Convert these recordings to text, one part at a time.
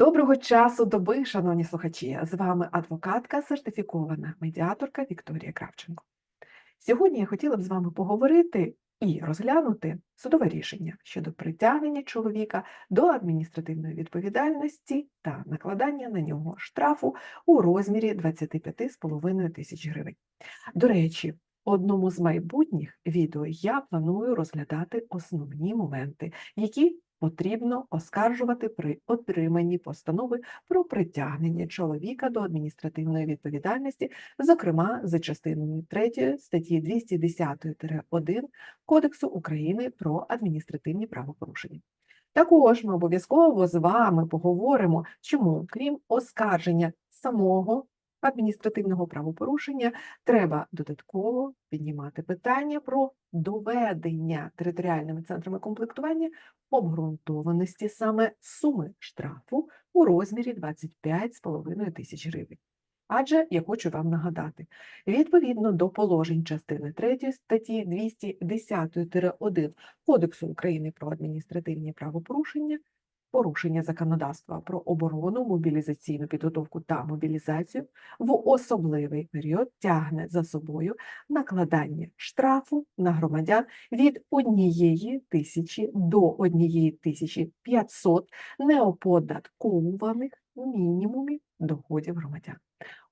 Доброго часу доби, шановні слухачі! З вами адвокатка, сертифікована медіаторка Вікторія Кравченко. Сьогодні я хотіла б з вами поговорити і розглянути судове рішення щодо притягнення чоловіка до адміністративної відповідальності та накладання на нього штрафу у розмірі 25,5 тисяч гривень. До речі, одному з майбутніх відео я планую розглядати основні моменти, які потрібно оскаржувати при отриманні постанови про притягнення чоловіка до адміністративної відповідальності, зокрема за частиною 3 статті 210-1 Кодексу України про адміністративні правопорушення. Також ми обов'язково з вами поговоримо, чому, крім оскарження самого адміністративного правопорушення, треба додатково піднімати питання про доведення територіальними центрами комплектування обґрунтованості саме суми штрафу у розмірі 25,5 тисяч гривень. Адже я хочу вам нагадати, відповідно до положень частини 3 статті 210-1 Кодексу України про адміністративні правопорушення, порушення законодавства про оборону, мобілізаційну підготовку та мобілізацію в особливий період тягне за собою накладання штрафу на громадян від однієї тисячі до однієї тисячі 500 неоподаткованих мінімумів доходів громадян.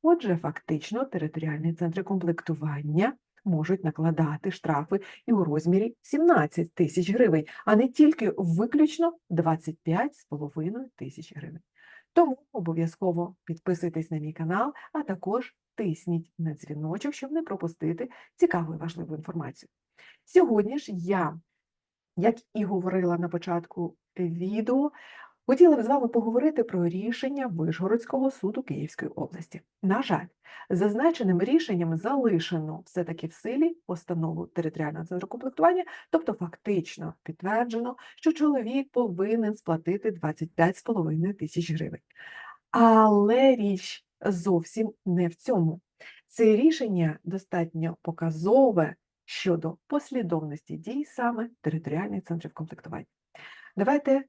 Отже, фактично територіальні центри комплектування можуть накладати штрафи і у розмірі 17 тисяч гривень, а не тільки виключно 25,5 тисяч гривень. Тому обов'язково підписуйтесь на мій канал, а також тисніть на дзвіночок, щоб не пропустити цікаву і важливу інформацію. Сьогодні ж я, як і говорила на початку відео, Хотіла б з вами поговорити про рішення Вишгородського суду Київської області. На жаль, зазначеним рішенням залишено все-таки в силі постанову територіального центру комплектування, тобто фактично підтверджено, що чоловік повинен сплатити 25,5 тисяч гривень. Але річ зовсім не в цьому. Це рішення достатньо показове щодо послідовності дій саме територіальних центрів комплектування. Давайте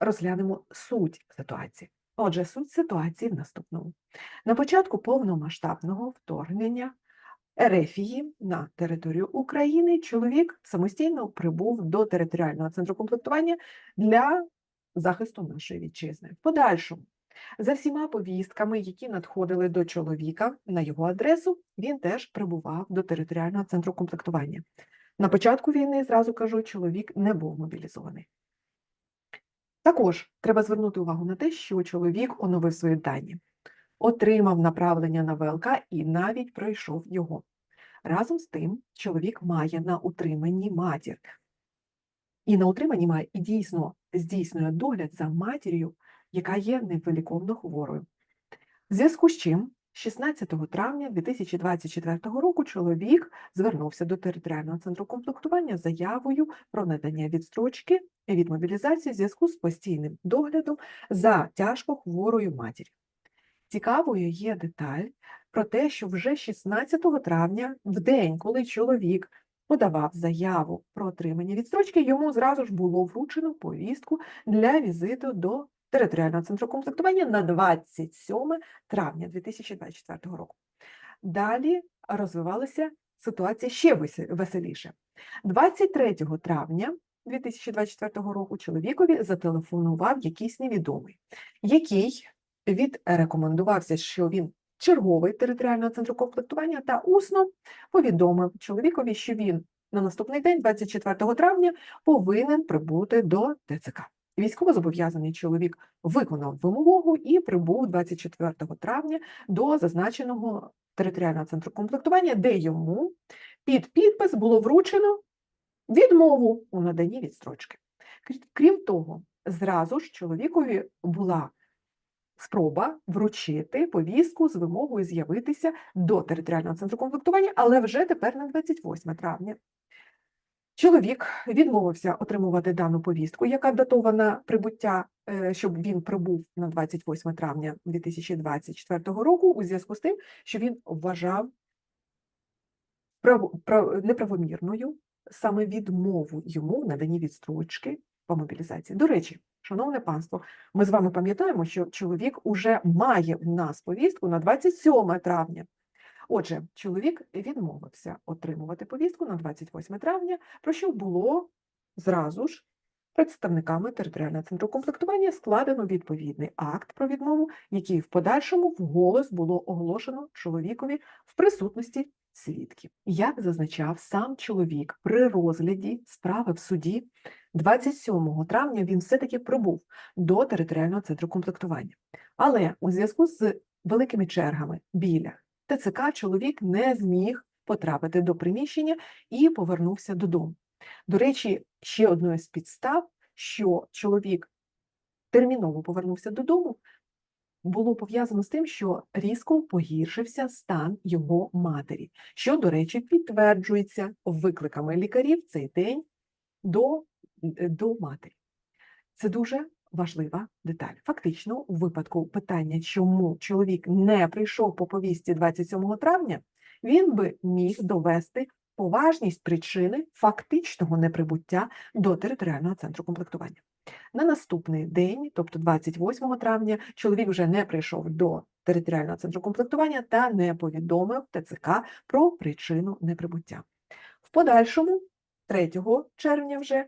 розглянемо суть ситуації. Отже, суть ситуації в наступному. На початку повномасштабного вторгнення Ерефії на територію України чоловік самостійно прибув до територіального центру комплектування для захисту нашої вітчизни. В подальшому, за всіма повістками, які надходили до чоловіка на його адресу, він теж прибував до територіального центру комплектування. На початку війни, зразу кажу, чоловік не був мобілізований. Також треба звернути увагу на те, що чоловік оновив свої дані, отримав направлення на ВЛК і навіть пройшов його. Разом з тим, чоловік має на утриманні матір. І на утриманні має і дійсно здійснює догляд за матір'ю, яка є невиліковно хворою. В зв'язку з чим 16 травня 2024 року чоловік звернувся до територіального центру комплектування з заявою про надання відстрочки від мобілізації в зв'язку з постійним доглядом за тяжко хворою матір'ю. Цікавою є деталь про те, що вже 16 травня, в день, коли чоловік подавав заяву про отримання відстрочки, йому зразу ж було вручено повістку для візиту до територіального центру комплектування на 27 травня 2024 року. Далі розвивалася ситуація ще веселіше. 23 травня 2024 року чоловікові зателефонував якийсь невідомий, який відрекомендувався, що він черговий територіального центру комплектування та усно повідомив чоловікові, що він на наступний день, 24 травня, повинен прибути до ТЦК. Військовозобов'язаний чоловік виконав вимогу і прибув 24 травня до зазначеного територіального центру комплектування, де йому під підпис було вручено відмову у наданні відстрочки. Крім того, зразу ж чоловікові була спроба вручити повістку з вимогою з'явитися до територіального центру комплектування, але вже тепер на 28 травня. Чоловік відмовився отримувати дану повістку, яка датована прибуття, е, щоб він прибув на 28 травня 2024 року, у зв'язку з тим, що він вважав неправомірною саме відмову йому в наданні відстрочки по мобілізації. До речі, Шановне панство, ми з вами пам'ятаємо, що чоловік уже має в нас повістку на 27 травня. Отже, чоловік відмовився отримувати повістку на 28 травня, про що було зразу ж представниками територіального центру комплектування складено відповідний акт про відмову, який в подальшому вголос було оголошено чоловікові в присутності свідків. Як зазначав сам чоловік при розгляді справи в суді, 27 травня він все-таки прибув до територіального центру комплектування. Але у зв'язку з великими чергами біля ТЦК чоловік не зміг потрапити до приміщення і повернувся додому. До речі, ще одною з підстав, що чоловік терміново повернувся додому, було пов'язано з тим, що різко погіршився стан його матері, що, до речі, підтверджується викликами лікарів цей день до, е, до матері. Це дуже важлива деталь. Фактично, у випадку питання, чому чоловік не прийшов по повісті 27 травня, він би міг довести поважність причини фактичного неприбуття до територіального центру комплектування. На наступний день, тобто 28 травня, чоловік вже не прийшов до територіального центру комплектування та не повідомив ТЦК про причину неприбуття. В подальшому, 3 червня вже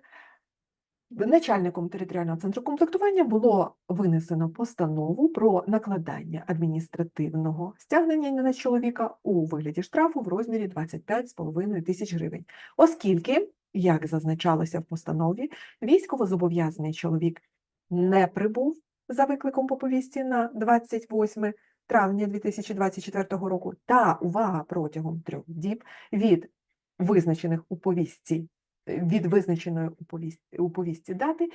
начальником територіального центру комплектування було винесено постанову про накладання адміністративного стягнення на чоловіка у вигляді штрафу в розмірі 25,5 тисяч гривень, оскільки, як зазначалося в постанові, військовозобов'язаний чоловік не прибув за викликом по повісті на 28 травня 2024 року та увага протягом трьох діб від визначених у повістці від визначеної у повісті, у повісті дати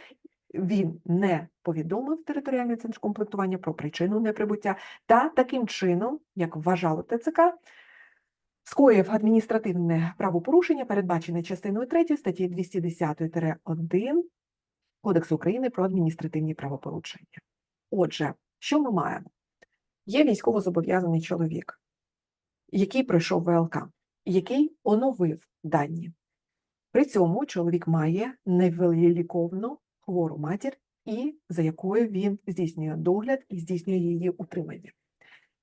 він не повідомив територіальний центр комплектування про причину неприбуття та таким чином, як вважало ТЦК, скоїв адміністративне правопорушення, передбачене частиною 3 статті 210-1 Кодексу України про адміністративні правопорушення. Отже, що ми маємо? Є військовозобов'язаний чоловік, який пройшов ВЛК, який оновив дані. При цьому чоловік має невиліковну хвору матір, і за якою він здійснює догляд і здійснює її утримання.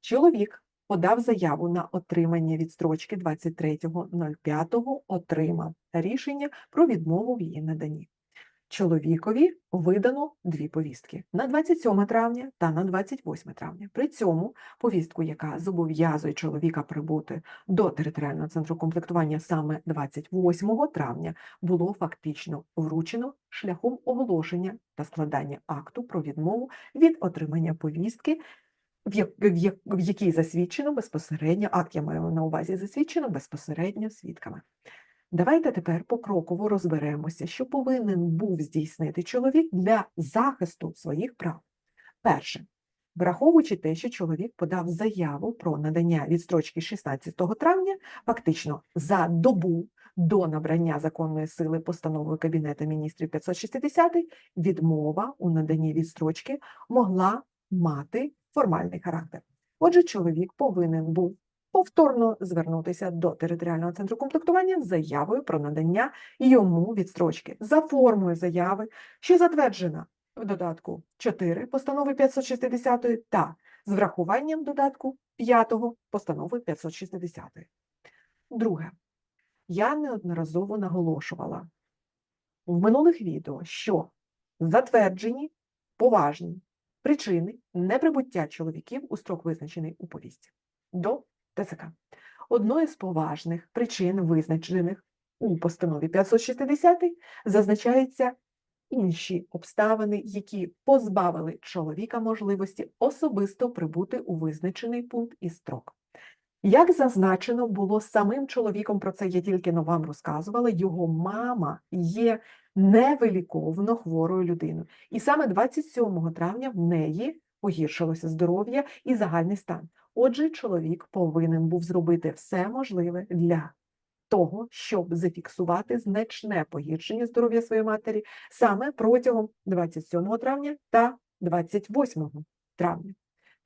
Чоловік подав заяву на отримання відстрочки 23.05, отримав рішення про відмову в її наданні. Чоловікові видано дві повістки на 27 травня та на 28 травня. При цьому повістку, яка зобов'язує чоловіка прибути до територіального центру комплектування саме 28 травня, було фактично вручено шляхом оголошення та складання акту про відмову від отримання повістки, в, як, в, як, в якій засвідчено безпосередньо акт я маю на увазі засвідчено безпосередньо свідками. Давайте тепер покроково розберемося, що повинен був здійснити чоловік для захисту своїх прав. Перше, враховуючи те, що чоловік подав заяву про надання відстрочки 16 травня, фактично за добу до набрання законної сили постановою Кабінету міністрів 560, відмова у наданні відстрочки могла мати формальний характер. Отже, чоловік повинен був повторно звернутися до територіального центру комплектування з заявою про надання йому відстрочки за формою заяви, що затверджена в додатку 4 постанови 560 та з врахуванням додатку 5 постанови 560. Друге, я неодноразово наголошувала в минулих відео, що затверджені поважні причини неприбуття чоловіків у строк визначений у повісті до ТЦК. Одною з поважних причин, визначених у постанові 560, зазначаються інші обставини, які позбавили чоловіка можливості особисто прибути у визначений пункт і строк. Як зазначено було самим чоловіком, про це я тільки но вам розказувала, його мама є невиліковно хворою людиною. І саме 27 травня в неї погіршилося здоров'я і загальний стан. Отже, чоловік повинен був зробити все можливе для того, щоб зафіксувати значне погіршення здоров'я своєї матері саме протягом 27 травня та 28 травня.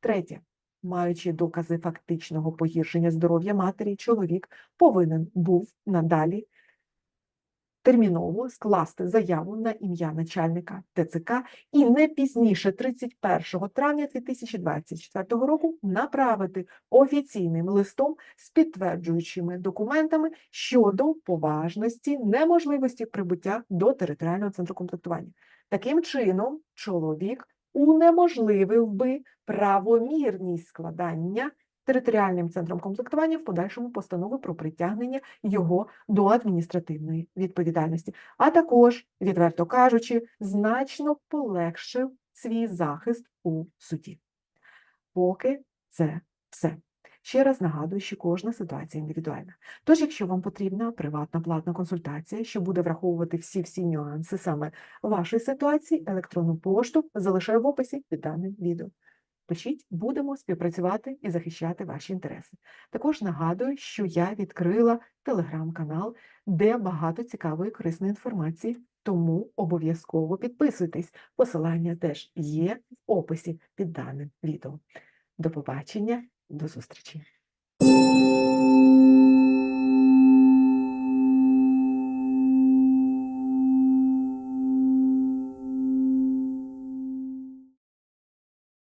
Третє. Маючи докази фактичного погіршення здоров'я матері, чоловік повинен був надалі терміново скласти заяву на ім'я начальника ТЦК і не пізніше 31 травня 2024 року направити офіційним листом з підтверджуючими документами щодо поважності неможливості прибуття до територіального центру комплектування. Таким чином, чоловік унеможливив би правомірність складання територіальним центром комплектування в подальшому постанови про притягнення його до адміністративної відповідальності, а також, відверто кажучи, значно полегшив свій захист у суді. Поки це все. Ще раз нагадую, що кожна ситуація індивідуальна. Тож, якщо вам потрібна приватна платна консультація, що буде враховувати всі-всі нюанси саме вашої ситуації, електронну пошту залишаю в описі під даним відео. Пишіть, будемо співпрацювати і захищати ваші інтереси. Також нагадую, що я відкрила телеграм-канал, де багато цікавої корисної інформації, тому обов'язково підписуйтесь. Посилання теж є в описі під даним відео. До побачення, до зустрічі!